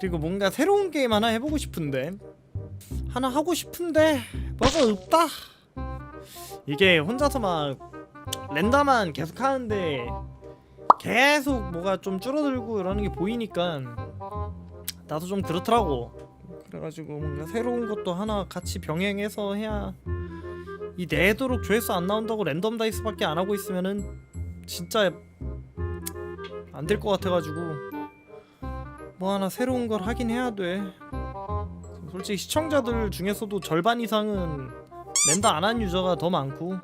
그리고 뭔가 새로운 게임 하나 해보고 싶은데. 하나 하고 싶은데 뭐가 없다. 이게 혼자서 막 랜덤만 계속 하는데 계속 뭐가 좀 줄어들고 이러는 게 보이니까 나도 좀 그렇더라고. 그래가지고 뭔가 새로운 것도 하나 같이 병행해서 해야 이 내도록 조회수 안 나온다고 랜덤 다이스밖에 안 하고 있으면은 진짜 안 될 것 같아가지고 뭐 하나 새로운 걸 하긴 해야 돼. 솔직히 시청자들 중에서도 절반 이상은 랜더 안 한 유저가 더 많고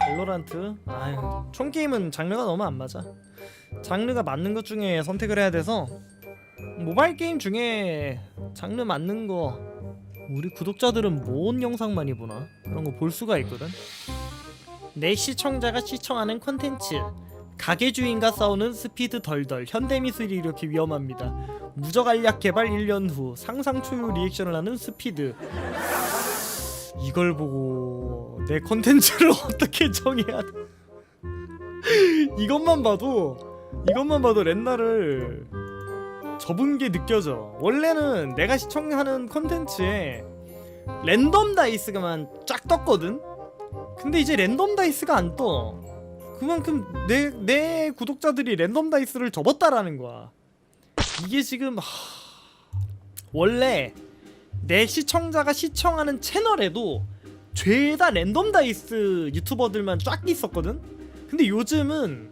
발로란트 아유 총 게임은 장르가 너무 안 맞아. 장르가 맞는 것 중에 선택을 해야 돼서 모바일 게임 중에 장르 맞는 거 우리 구독자들은 뭔 영상 많이 보나 그런 거 볼 수가 있거든. 내 시청자가 시청하는 콘텐츠 가게 주인과 싸우는 스피드 덜덜 현대미술이 이렇게 위험합니다. 무적 알약 개발 1년 후 상상 초유 리액션을 하는 스피드 이걸 보고 내 콘텐츠를 어떻게 정해야 돼? 이것만 봐도 이것만 봐도 렌나를 접은 게 느껴져. 원래는 내가 시청하는 콘텐츠에 랜덤 다이스가만 쫙 떴거든. 근데 이제 랜덤 다이스가 안 떠. 그만큼 내 내 구독자들이 랜덤 다이스를 접었다라는 거야. 이게 지금 하... 원래 내 시청자가 시청하는 채널에도 죄다 랜덤 다이스 유튜버들만 쫙 있었거든. 근데 요즘은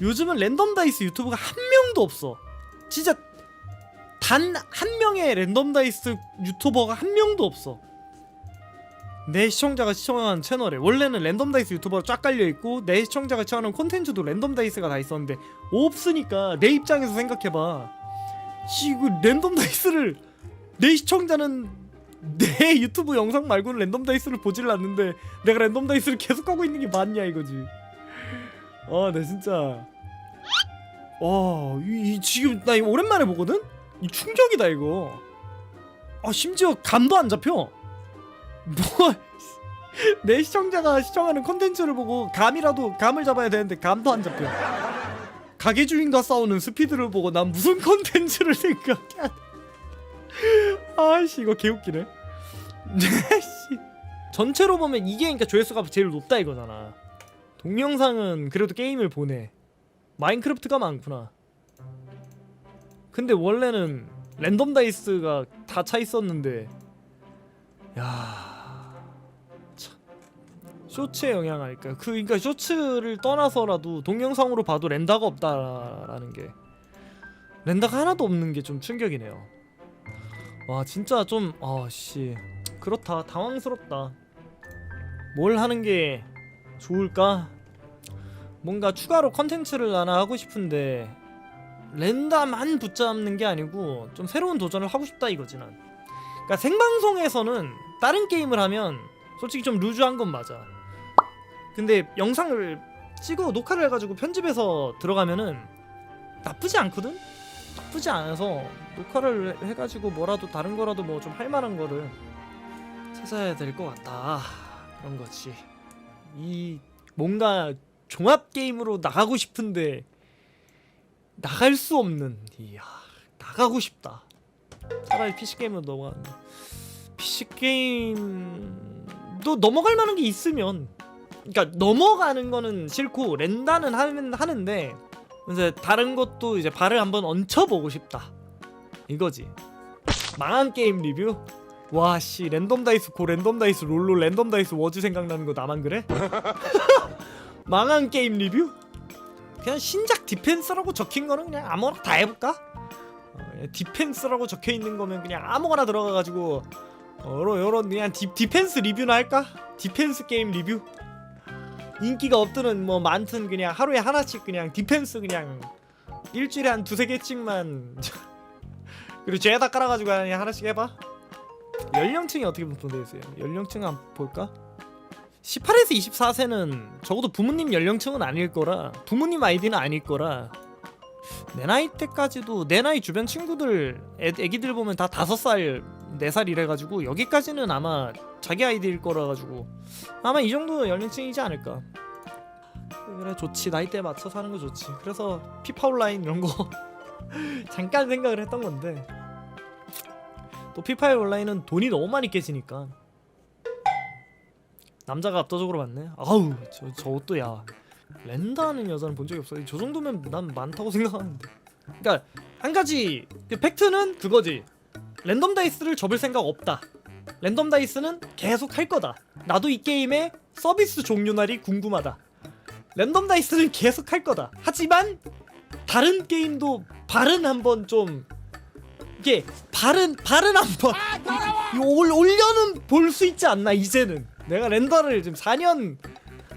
요즘은 랜덤 다이스 유튜버가 한 명도 없어. 진짜 단 한 명의 랜덤 다이스 유튜버가 한 명도 없어. 내 시청자가 시청하는 채널에 원래는 랜덤 다이스 유튜버가 쫙 깔려 있고 내 시청자가 시청하는 콘텐츠도 랜덤 다이스가 다 있었는데 없으니까 내 입장에서 생각해봐. 씨, 이거 랜덤 다이스를 내 시청자는 내 유튜브 영상 말고는 랜덤 다이스를 보질 않는데 내가 랜덤 다이스를 계속 하고 있는 게 맞냐 이거지. 아, 나 진짜. 와, 이, 이 지금 나 이거 오랜만에 보거든. 이 충격이다 이거. 아 심지어 감도 안 잡혀. 뭐? 내 시청자가 시청하는 컨텐츠를 보고 감이라도 감을 잡아야 되는데 감도 안 잡혀. 가게 주인과 싸우는 스피드를 보고 난 무슨 컨텐츠를 생각해? 아씨 이거 개웃기네. 씨. 전체로 보면 이게 그러니까 조회수가 제일 높다 이거잖아. 동영상은 그래도 게임을 보내. 마인크래프트가 많구나. 근데 원래는 랜덤 다이스가 다 차 있었는데 야 참. 쇼츠의 영향 아닐까 그 그러니까 쇼츠를 떠나서라도 동영상으로 봐도 렌다가 없다라는 게 렌다가 하나도 없는 게 좀 충격이네요. 와 진짜 좀 아씨. 그렇다. 당황스럽다. 뭘 하는 게 좋을까? 뭔가 추가로 컨텐츠를 하나 하고 싶은데 랜덤만 붙잡는 게 아니고 좀 새로운 도전을 하고 싶다 이거지 난. 그러니까 생방송에서는 다른 게임을 하면 솔직히 좀 루즈한 건 맞아. 근데 영상을 찍어 녹화를 해가지고 편집해서 들어가면은 나쁘지 않거든. 나쁘지 않아서 녹화를 해가지고 뭐라도 다른 거라도 뭐 좀 할 만한 거를 찾아야 될 것 같다 그런 거지. 이 뭔가 종합 게임으로 나가고 싶은데 나갈 수 없는 이야 나가고 싶다 차라리 PC 게임으로 넘어가는 PC 게임도 넘어갈 만한 게 있으면 그러니까 넘어가는 거는 싫고 렌다는 하는 하는데 이제 다른 것도 이제 발을 한번 얹혀보고 싶다 이거지 망한 게임 리뷰 와씨 랜덤 다이스 고 랜덤 다이스 롤로 랜덤 다이스 워즈 생각나는 거 나만 그래? 망한 게임 리뷰? 그냥 신작 디펜스라고 적힌 거는 그냥 아무거나 다 해볼까? 어, 디펜스라고 적혀 있는 거면 그냥 아무거나 들어가가지고 어, 요런 요런 그냥 디, 디펜스 리뷰나 할까? 디펜스 게임 리뷰? 인기가 없든 뭐 많든 그냥 하루에 하나씩 그냥 디펜스 그냥 일주일에 한 두세 개씩만 그리고 죄다 깔아가지고 그냥 하나씩 해봐 연령층이 어떻게 분포되어 있어요? 연령층 한번 볼까? 18에서 24세는 적어도 부모님 연령층은 아닐 거라 부모님 아이디는 아닐 거라 내 나이 때까지도 내 나이 주변 친구들 애, 애기들 보면 다 다섯 살, 네 살 이래가지고 여기까지는 아마 자기 아이디일 거라 가지고 아마 이 정도 연령층이지 않을까 그래 좋지 나이대에 맞춰 사는 거 좋지 그래서 피파 온라인 이런 거 잠깐 생각을 했던 건데 또 피파이 온라인은 돈이 너무 많이 깨지니까 남자가 압도적으로 많네. 아우 저 저것도 야 렌다하는 여자는 본 적이 없어. 저 정도면 난 많다고 생각하는데. 그러니까 한 가지 그 팩트는 그거지. 랜덤 다이스를 접을 생각 없다. 랜덤 다이스는 계속 할 거다. 나도 이 게임의 서비스 종료날이 궁금하다. 랜덤 다이스는 계속 할 거다. 하지만 다른 게임도 발은 한번 좀 이게 발은 발은 한번 올 올려는 볼 수 있지 않나 이제는 내가 렌더를 지금 4년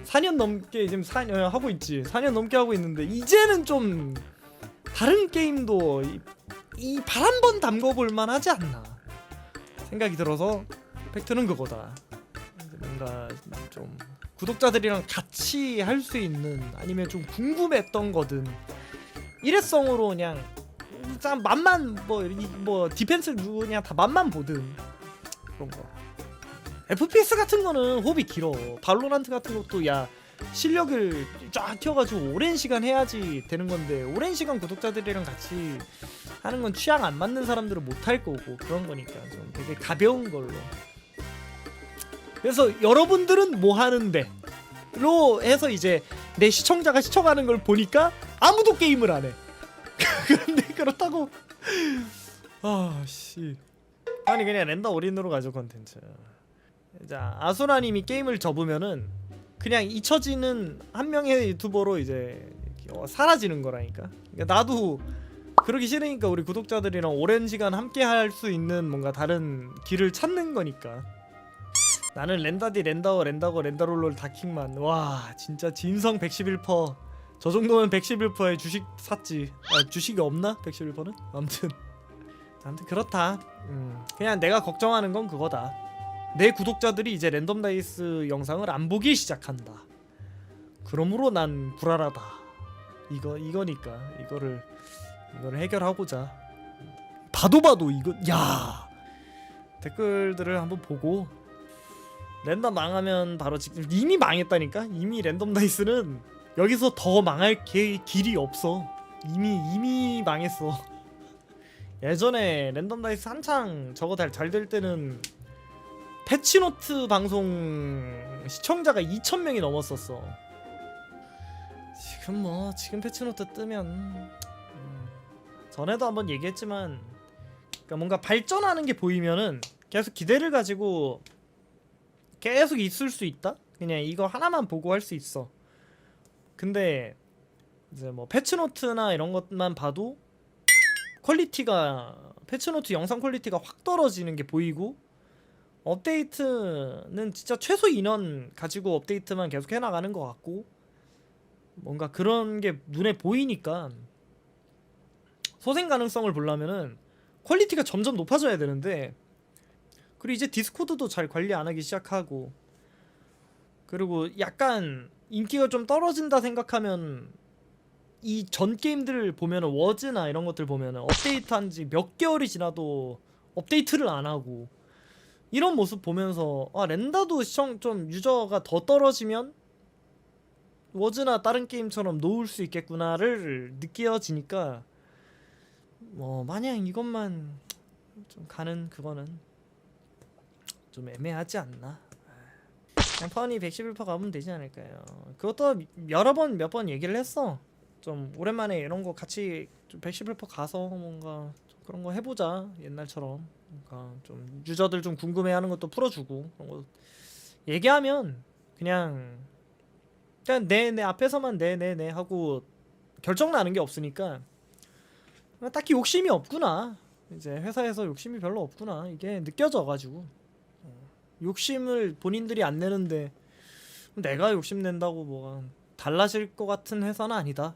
4년 넘게 지금 4년 하고 있지 4년 넘게 하고 있는데 이제는 좀 다른 게임도 이 발 한 번 담궈볼 만하지 않나 생각이 들어서 팩트는 그거다. 뭔가 좀 구독자들이랑 같이 할 수 있는 아니면 좀 궁금했던 거든. 일회성으로 그냥 참 맛만 뭐, 이- 뭐 디펜스 누구냐 다 맛만 보든 그런 거. FPS 같은 거는 호흡이 길어. 발로란트 같은 것도 야 실력을 쫙 튀어가지고 오랜 시간 해야지 되는 건데 오랜 시간 구독자들이랑 같이 하는 건 취향 안 맞는 사람들은 못 할 거고 그런 거니까 좀 되게 가벼운 걸로 그래서 여러분들은 뭐 하는데 로 해서 이제 내 시청자가 시청하는 걸 보니까 아무도 게임을 안 해. 근데 그렇다고 아씨 아니 그냥 랜더 올인으로 가죠 컨텐츠. 자 아수라님이 게임을 접으면은 그냥 잊혀지는 한 명의 유튜버로 이제 어, 사라지는 거라니까. 그러니까 나도 그러기 싫으니까 우리 구독자들이랑 오랜 시간 함께 할 수 있는 뭔가 다른 길을 찾는 거니까. 나는 렌다디 렌다워 렌다고 렌다롤롤 다킹만 와 진짜 진성 111%. 저 정도면 111%의 주식 샀지. 아, 주식이 없나? 111%는? 아무튼 아무튼 그렇다. 음, 그냥 내가 걱정하는 건 그거다. 내 구독자들이 이제 랜덤 다이스 영상을 안 보기 시작한다. 그러므로 난 불안하다. 이거 이거니까 이거를 이거를 해결하고자. 봐도 봐도 이거 야. 댓글들을 한번 보고. 랜덤 망하면 바로 지금 이미 망했다니까? 이미 랜덤 다이스는 여기서 더 망할 게, 길이 없어. 이미 이미 망했어. 예전에 랜덤 다이스 한창 저거 잘 될 때는 패치노트 방송 시청자가 2,000명이 넘었었어. 지금 뭐 지금 패치노트 뜨면 음, 전에도 한번 얘기했지만 그러니까 뭔가 발전하는 게 보이면은 계속 기대를 가지고 계속 있을 수 있다. 그냥 이거 하나만 보고 할 수 있어. 근데 이제 뭐 패치노트나 이런 것만 봐도 퀄리티가 패치노트 영상 퀄리티가 확 떨어지는 게 보이고 업데이트는 진짜 최소 인원 가지고 업데이트만 계속 해나가는 것 같고 뭔가 그런 게 눈에 보이니까 소생 가능성을 보려면은 퀄리티가 점점 높아져야 되는데 그리고 이제 디스코드도 잘 관리 안 하기 시작하고 그리고 약간 인기가 좀 떨어진다 생각하면 이 전 게임들을 보면은 워즈나 이런 것들 보면은 업데이트 한 지 몇 개월이 지나도 업데이트를 안 하고 이런 모습 보면서 아 렌다도 시청 좀 유저가 더 떨어지면 워즈나 다른 게임처럼 놓을 수 있겠구나를 느껴지니까 뭐 마냥 이것만 좀 가는 그거는 좀 애매하지 않나? 펀이 111% 가면 되지 않을까요? 그것도 여러 번 몇 번 얘기를 했어. 좀 오랜만에 이런 거 같이 좀111% 가서 뭔가 좀 그런 거 해보자 옛날처럼. 그러니까 좀 유저들 좀 궁금해하는 것도 풀어주고 그런 거 얘기하면 그냥 그냥 네네 앞에서만 네네네 하고 결정 나는 게 없으니까 딱히 욕심이 없구나. 이제 회사에서 욕심이 별로 없구나. 이게 느껴져가지고. 어, 욕심을 본인들이 안 내는데 내가 욕심 낸다고 뭐가 달라질 것 같은 회사는 아니다.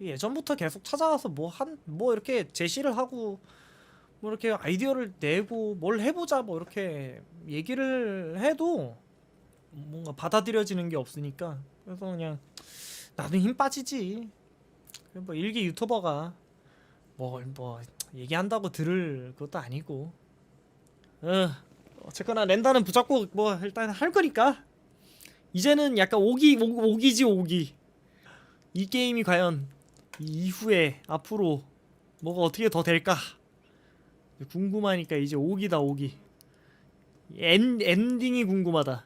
예전부터 계속 찾아가서 뭐한뭐 이렇게 제시를 하고 뭐 이렇게 아이디어를 내고 뭘 해보자 뭐 이렇게 얘기를 해도 뭔가 받아들여지는 게 없으니까. 그래서 그냥 나도 힘 빠지지. 뭐 일기 유튜버가 뭘뭐 얘기한다고 들을 것도 아니고. 어 어쨌거나 렌다는 붙잡고 뭐 일단 할 거니까. 이제는 약간 오기 오, 오기지 오기. 이 게임이 과연 이 이후에 앞으로 뭐가 어떻게 더 될까? 궁금하니까 이제 오기다 오기. 엔, 엔딩이 궁금하다.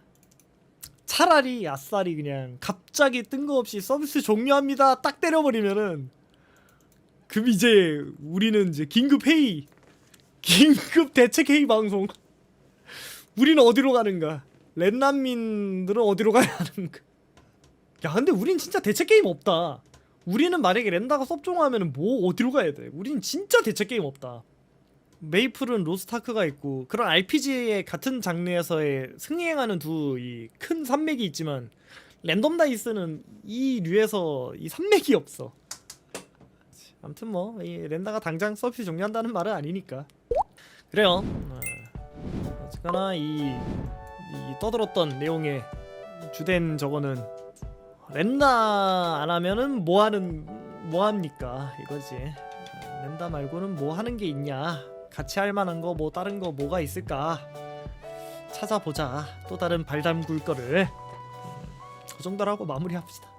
차라리 아싸리 그냥 갑자기 뜬금없이 서비스 종료합니다. 딱 때려버리면은 그럼 이제 우리는 이제 긴급 회의 긴급 대책 회의 방송. 우리는 어디로 가는가? 랜난민들은 어디로 가야 하는가? 야 근데 우린 진짜 대책 게임 없다. 우리는 만약에 랜다가 섭종하면 뭐 어디로 가야 돼? 우린 진짜 대책 게임 없다. 메이플은 로스타크가 있고 그런 RPG의 같은 장르에서의 승리행하는 두 이 큰 산맥이 있지만 랜덤 다이스는 이 류에서 이 산맥이 없어. 아무튼 뭐이 랜다가 당장 서비스 종료한다는 말은 아니니까 그래요. 어, 어쨌거나 이, 이 떠들었던 내용의 주된 저거는 랜다 안 하면은 뭐 하는 뭐 합니까 이거지. 어, 랜다 말고는 뭐 하는 게 있냐? 같이 할 만한 거 뭐 다른 거 뭐가 있을까? 찾아보자. 또 다른 발 담글 거를. 음, 그 정도라고 마무리합시다.